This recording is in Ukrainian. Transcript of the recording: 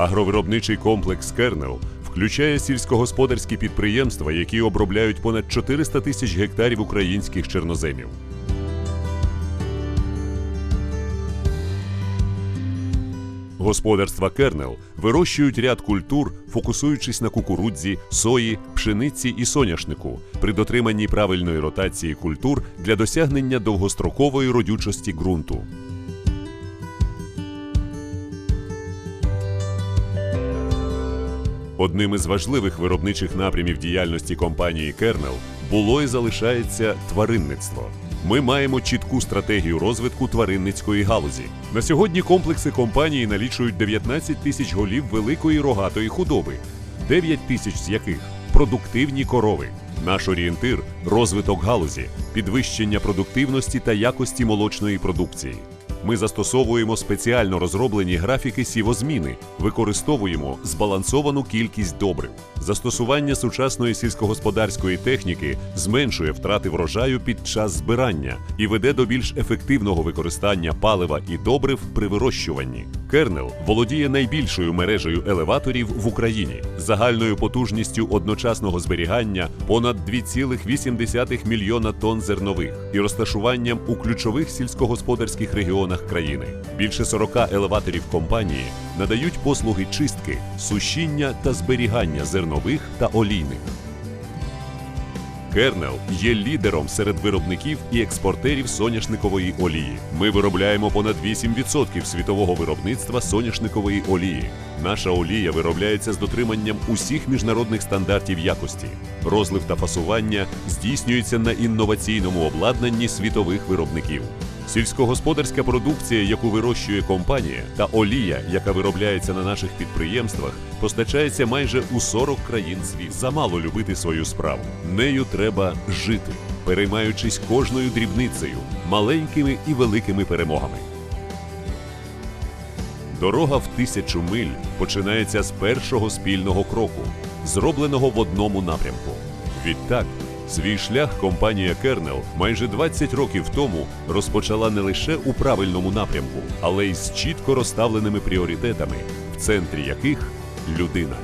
Агровиробничий комплекс Кернел включає сільськогосподарські підприємства, які обробляють понад 400 тисяч гектарів українських чорноземів. Господарства Кернел вирощують ряд культур, фокусуючись на кукурудзі, сої, пшениці і соняшнику при дотриманні правильної ротації культур для досягнення довгострокової родючості ґрунту. Одним із важливих виробничих напрямів діяльності компанії Кернел було і залишається тваринництво. Ми маємо чітку стратегію розвитку тваринницької галузі. На сьогодні комплекси компанії налічують 19 тисяч голів великої рогатої худоби, 9 тисяч з яких продуктивні корови. Наш орієнтир розвиток галузі, підвищення продуктивності та якості молочної продукції. Ми застосовуємо спеціально розроблені графіки сівозміни, використовуємо збалансовану кількість добрив. Застосування сучасної сільськогосподарської техніки зменшує втрати врожаю під час збирання і веде до більш ефективного використання палива і добрив при вирощуванні. Кернел володіє найбільшою мережею елеваторів в Україні загальною потужністю одночасного зберігання понад 2,8 мільйона тонн зернових і розташуванням у ключових сільськогосподарських регіонах країни. Більше 40 елеваторів компанії надають послуги чистки, сушіння та зберігання зернових та олійних. Кернел є лідером серед виробників і експортерів соняшникової олії. Ми виробляємо понад 8% світового виробництва соняшникової олії. Наша олія виробляється з дотриманням усіх міжнародних стандартів якості. Розлив та фасування здійснюється на інноваційному обладнанні світових виробників. Сільськогосподарська продукція, яку вирощує компанія, та олія, яка виробляється на наших підприємствах, постачається майже у 40 країн світу. Замало любити свою справу. Нею треба жити, переймаючись кожною дрібницею, маленькими і великими перемогами. Дорога в тисячу миль починається з першого спільного кроку, зробленого в одному напрямку. Відтак, свій шлях компанія Кернел майже 20 років тому розпочала не лише у правильному напрямку, але й з чітко розставленими пріоритетами, в центрі яких людина.